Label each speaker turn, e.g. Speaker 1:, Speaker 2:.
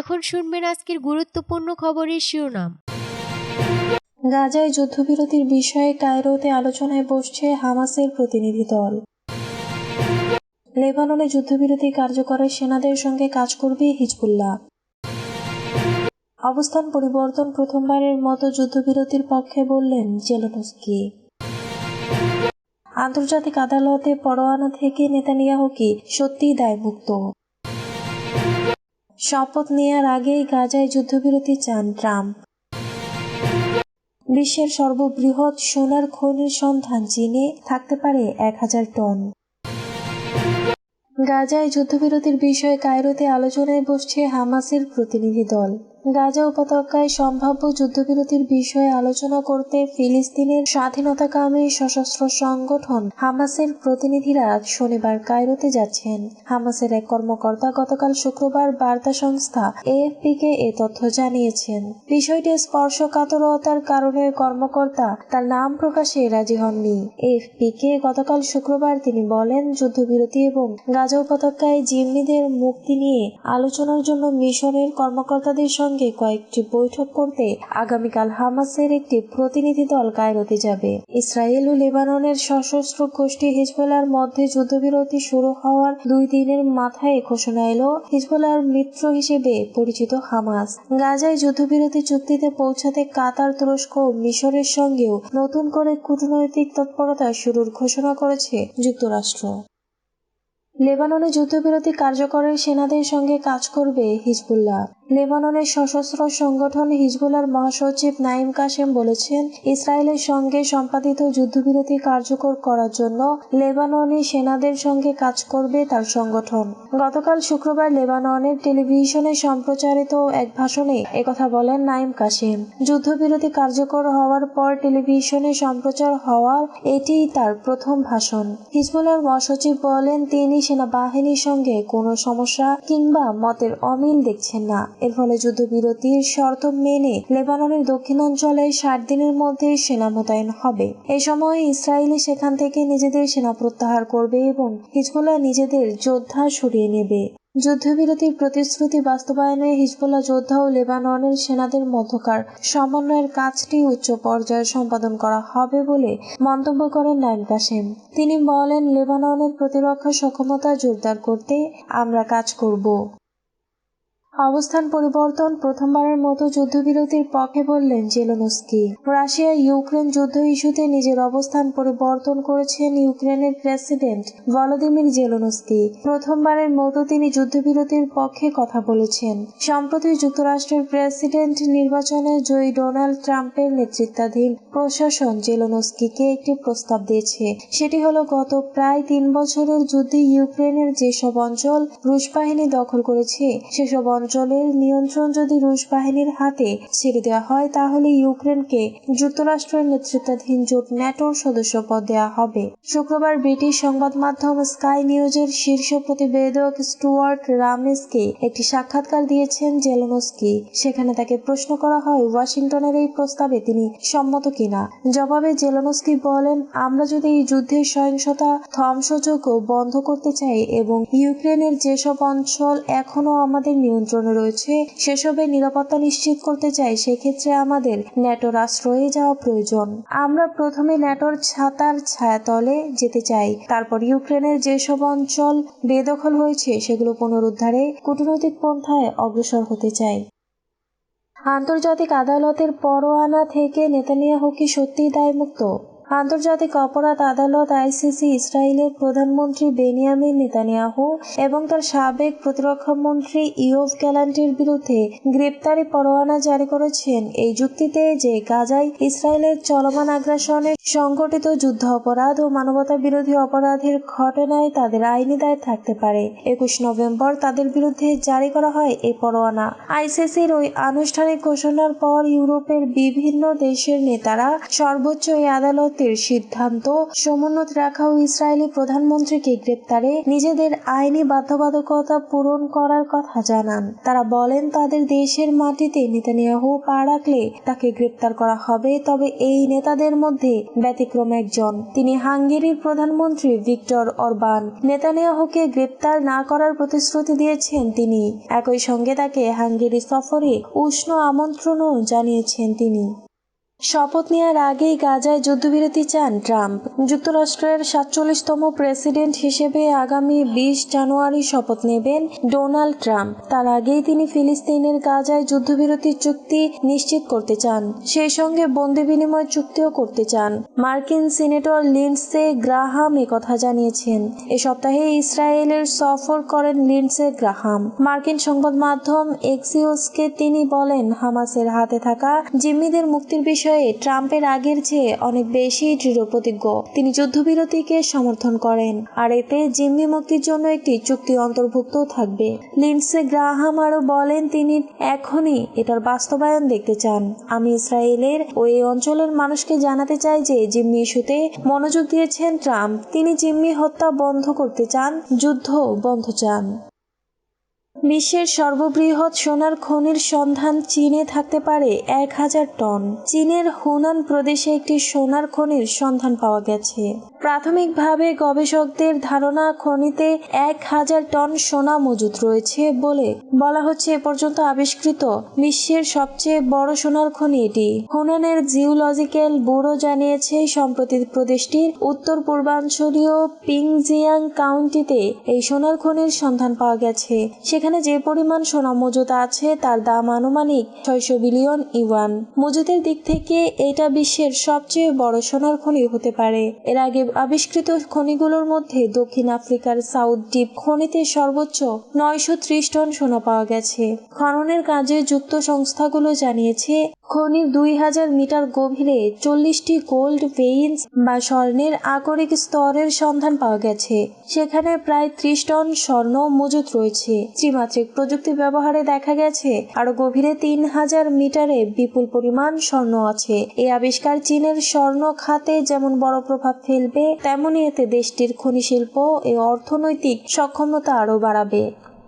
Speaker 1: এখন শুনবেন আজকের গুরুত্বপূর্ণ খবরের শিরোনাম
Speaker 2: গাজায় যুদ্ধবিরতির বিষয়ে কায়রোতে আলোচনায় বসছে হামাসের প্রতিনিধি দল লেবাননে যুদ্ধবিরতি কার্যকরের সেনাদের সঙ্গে কাজ করবে হিজবুল্লাহ অবস্থান পরিবর্তন প্রথমবারের মতো যুদ্ধবিরতির পক্ষে বললেন জেলোনস্কি আন্তর্জাতিক আদালতে পরোয়ানা থেকে নেতানিয়াহু কি সত্যিই দায়মুক্ত শপথ নেয়ার আগেই গাজায় যুদ্ধবিরতি চান ট্রাম্প বিশ্বের সর্ববৃহৎ সোনার খনির সন্ধান চীনে থাকতে পারে এক হাজার টন গাজায় যুদ্ধবিরতির বিষয়ে কায়রোতে আলোচনায় বসছে হামাসের প্রতিনিধি দল গাজা উপত্যকায় সম্ভাব্য যুদ্ধবিরতির বিষয়ে আলোচনা করতে ফিলিস্তিনের স্বাধীনতাকামী সশস্ত্র সংগঠন হামাসের প্রতিনিধিরা শনিবার কায়রোতে যাচ্ছেন হামাসের এক কর্মকর্তা গতকাল শুক্রবার বার্তা সংস্থা এএফপি কে এ তথ্য জানিয়েছেন বিষয়টি স্পর্শকাতরতার কারণে কর্মকর্তা তার নাম প্রকাশে রাজি হননি এএফপি কে গতকাল শুক্রবার তিনি বলেন যুদ্ধবিরতি এবং গাজা উপত্যকায় জিম্মিদের মুক্তি নিয়ে আলোচনার জন্য মিশরের কর্মকর্তাদের সঙ্গে সঙ্গে কয়েকটি বৈঠক করতে আগামীকাল হামাসের একটি প্রতিনিধি দল কায়রোতে যাবে ইসরায়েল ও লেবাননের সশস্ত্র গোষ্ঠী হিজবোলার মধ্যে যুদ্ধবিরতি শুরু হওয়ার দুই দিনের মাথায় ঘোষণা এলো হিজবোলার মিত্র হিসেবে পরিচিত হামাস গাজায় যুদ্ধবিরতি চুক্তিতে পৌঁছাতে কাতার তুরস্ক ও মিশরের সঙ্গেও নতুন করে কূটনৈতিক তৎপরতা শুরুর ঘোষণা করেছে যুক্তরাষ্ট্র লেবাননে যুদ্ধবিরতি কার্যকরের সেনাদের সঙ্গে কাজ করবে হিজবুল্লাহ লেবাননের সশস্ত্র সংগঠন হিজবুল্লার মহাসচিব নাইম কাসেম বলেছেন ইসরায়েলের সঙ্গে সম্পাদিত যুদ্ধবিরতি কার্যকর করার জন্য লেবাননে সেনাদের সঙ্গে কাজ করবে তার সংগঠন গতকাল শুক্রবার লেবাননের টেলিভিশনে সম্প্রচারিত এক ভাষণে একথা বলেন নাইম কাসেম যুদ্ধবিরতি কার্যকর হওয়ার পর টেলিভিশনে সম্প্রচার হওয়ার এটি তার প্রথম ভাষণ হিজবুল্লার মহাসচিব বলেন তিনি সেনাবাহিনীর সঙ্গে কোনো সমস্যা কিংবা মতের অমিল দেখছেন না এর ফলে যুদ্ধবিরতির শর্ত মেনে লেবাননের দক্ষিণাঞ্চলে ষাট দিনের মধ্যে সেনা মোতায়েন হবে এ সময় ইসরায়েল সেখান থেকে নিজেদের সেনা প্রত্যাহার করবে এবং হিজবুল্লাহ নিজেদের যোদ্ধা সরিয়ে নেবে যুদ্ধবিরতির প্রতিশ্রুতি বাস্তবায়নে হিজবুল্লাহ যোদ্ধা ও লেবাননের সেনাদের মধ্যকার সমন্বয়ের কাজটি উচ্চ পর্যায়ে সম্পাদন করা হবে বলে মন্তব্য করেন নাইম কাসেম তিনি বলেন লেবাননের প্রতিরক্ষা সক্ষমতা জোরদার করতে আমরা কাজ করব অবস্থান পরিবর্তন প্রথমবারের মতো যুদ্ধবিরতির পক্ষে বললেন জেলোনস্কি রাশিয়া ইউক্রেন যুদ্ধ ইস্যুতে নিজের অবস্থান পরিবর্তন করেছেন ইউক্রেনের প্রেসিডেন্ট ভলোদিমির জেলোনস্কি প্রথমবারের মতো তিনি যুদ্ধবিরতির পক্ষে কথা বলেছেন সম্প্রতি যুক্তরাষ্ট্রের প্রেসিডেন্ট নির্বাচনে জয়ী ডোনাল্ড ট্রাম্পের নেতৃত্বাধীন প্রশাসন জেলোনস্কিকে একটি প্রস্তাব দিয়েছে সেটি হলো গত প্রায় তিন বছরের যুদ্ধে ইউক্রেনের যেসব অঞ্চল রুশ বাহিনী দখল করেছে সেসব অঞ্চল অঞ্চলের নিয়ন্ত্রণ যদি রুশ বাহিনীর হাতে ছেড়ে দেওয়া হয় তাহলে ইউক্রেনকে যুক্তরাষ্ট্রের নেতৃত্বাধীন জোট ন্যাটোর সদস্যপদ দেওয়া হবে শুক্রবার ব্রিটিশ সংবাদ মাধ্যম স্কাই নিউজের শীর্ষ প্রতিবেদক স্টুয়ার্ট রামেসকে একটি সাক্ষাৎকার দিয়েছেন জেলোনস্কি সেখানে তাকে প্রশ্ন করা হয় ওয়াশিংটনের এই প্রস্তাবে তিনি সম্মত কিনা জবাবে জেলোনস্কি বলেন আমরা যদি এই যুদ্ধের সহিংসতা ধ্বংসযোগ্য বন্ধ করতে চাই এবং ইউক্রেনের যেসব অঞ্চল এখনো আমাদের নিয়ন্ত্রণ নিয়ন্ত্রণে রয়েছে সেসবের নিরাপত্তা নিশ্চিত করতে চাই সেক্ষেত্রে আমাদের ন্যাটোর আশ্রয়ে যাওয়া প্রয়োজন আমরা প্রথমে ন্যাটোর ছাতার ছায়াতলে যেতে চাই তারপর ইউক্রেনের যেসব অঞ্চল বেদখল হয়েছে সেগুলো পুনরুদ্ধারে কূটনৈতিক পন্থায় অগ্রসর হতে চাই আন্তর্জাতিক আদালতের পরোয়ানা থেকে নেতানিয়াহু কি সত্যিই দায়মুক্ত আন্তর্জাতিক অপরাধ আদালত আইসিসি ইসরায়েলের প্রধানমন্ত্রী বেনিয়ামিন নেতানিয়াহু এবং তার সাবেক প্রতিরক্ষা মন্ত্রী ইয়োভ গ্যালান্টির বিরুদ্ধে গ্রেপ্তারি পরোয়ানা জারি করেছেন এই যুক্তিতে যে গাজায় ইসরায়েলের চলমান আগ্রাসনে সংঘটিত যুদ্ধ অপরাধ ও মানবতা বিরোধী অপরাধের ঘটনায় তাদের আইনি দায় থাকতে পারে একুশ নভেম্বর তাদের বিরুদ্ধে জারি করা হয় এই পরোয়ানা আইসিসির ওই আনুষ্ঠানিক ঘোষণার পর ইউরোপের বিভিন্ন দেশের নেতারা সর্বোচ্চ এই আদালত নিযুক্তির সিদ্ধান্ত সমুন্নত রাখাও ইসরায়েলি প্রধানমন্ত্রীকে গ্রেপ্তারে নিজেদের আইনি বাধ্যবাধকতা পূরণ করার কথা জানান তারা বলেন তাদের দেশের মাটিতে নেতানিয়াহু পা রাখলে তাকে গ্রেপ্তার করা হবে তবে এই নেতাদের মধ্যে ব্যতিক্রম একজন তিনি হাঙ্গেরির প্রধানমন্ত্রী ভিক্টর অরবান নেতানিয়াহুকে গ্রেপ্তার না করার প্রতিশ্রুতি দিয়েছেন তিনি একই সঙ্গে তাকে হাঙ্গেরি সফরে উষ্ণ আমন্ত্রণও জানিয়েছেন তিনি শপথ নেওয়ার আগেই গাজায় যুদ্ধবিরতি চান ট্রাম্প যুক্তরাষ্ট্রের সাতচল্লিশতম প্রেসিডেন্ট হিসেবে আগামী বিশ জানুয়ারি শপথ নেবেন ডোনাল্ড ট্রাম্প তার আগেই তিনি ফিলিস্তিনের গাজায় যুদ্ধবিরতি চুক্তি নিশ্চিত করতে চান সেই সঙ্গে বন্দি বিনিময় চুক্তিও করতে চান মার্কিন সিনেটর লিন্ডসে গ্রাহাম কথা জানিয়েছেন এ সপ্তাহে ইসরায়েলের সফর করেন লিন্ডসে গ্রাহাম মার্কিন সংবাদ মাধ্যম এক্সিওসকে তিনি বলেন হামাসের হাতে থাকা জিম্মিদের মুক্তির বিষয়ে বিষয়ে ট্রাম্পের আগের চেয়ে অনেক বেশি দৃঢ়প্রতিজ্ঞ তিনি যুদ্ধবিরতিকে সমর্থন করেন আর এতে জিম্মি মুক্তির জন্য একটি চুক্তি অন্তর্ভুক্ত থাকবে লিন্ডসে গ্রাহাম আরও বলেন তিনি এখনই এটার বাস্তবায়ন দেখতে চান আমি ইসরায়েলের ওই অঞ্চলের মানুষকে জানাতে চাই যে জিম্মি ইস্যুতে মনোযোগ দিয়েছেন ট্রাম্প তিনি জিম্মি হত্যা বন্ধ করতে চান যুদ্ধ বন্ধ চান বিশ্বের সর্ববৃহৎ সোনার খনির সন্ধান চীনে থাকতে পারে এক হাজার টন চীনের হুনান প্রদেশে একটি সোনার খনির সন্ধান পাওয়া গেছে প্রাথমিকভাবে গবেষকদের ধারণা খনিতে এক হাজার টন সোনা মজুদ রয়েছে বলে বলা হচ্ছে এ পর্যন্ত আবিষ্কৃত বিশ্বের সবচেয়ে বড় সোনার খনি এটি হুনানের জিওলজিক্যাল ব্যুরো জানিয়েছে সম্প্রতি প্রদেশটির উত্তর পূর্বাঞ্চলীয় পিংজিয়াং কাউন্টিতে এই সোনার খনির সন্ধান পাওয়া গেছে সেখানে যে পরিমাণ সোনা মজুদ আছে তার দাম আনুমানিক ছয়শো বিলিয়ন ইউয়ান মজুদের দিক থেকে এটা বিশ্বের সবচেয়ে বড় সোনার খনি হতে পারে এর আগে আবিষ্কৃত খনিগুলোর মধ্যে দক্ষিণ আফ্রিকার সাউথ ডিপ খনিতে সর্বোচ্চ নয়শো ত্রিশ টন সোনা পাওয়া গেছে খননের কাজে যুক্ত সংস্থাগুলো জানিয়েছে খনির দুই হাজার মিটার গভীরে চল্লিশটি গোল্ড ভেইনস বা স্বর্ণের আকরিক স্তরের সন্ধান পাওয়া গেছে সেখানে প্রায় ত্রিশ টন স্বর্ণ মজুত রয়েছে ত্রিমাত্রিক প্রযুক্তি ব্যবহারে দেখা গেছে আরো গভীরে তিন হাজার মিটারে বিপুল পরিমাণ স্বর্ণ আছে এই আবিষ্কার চীনের স্বর্ণ খাতে যেমন বড় প্রভাব ফেলবে তেমনই এতে দেশটির খনি শিল্প ও অর্থনৈতিক সক্ষমতা আরও বাড়াবে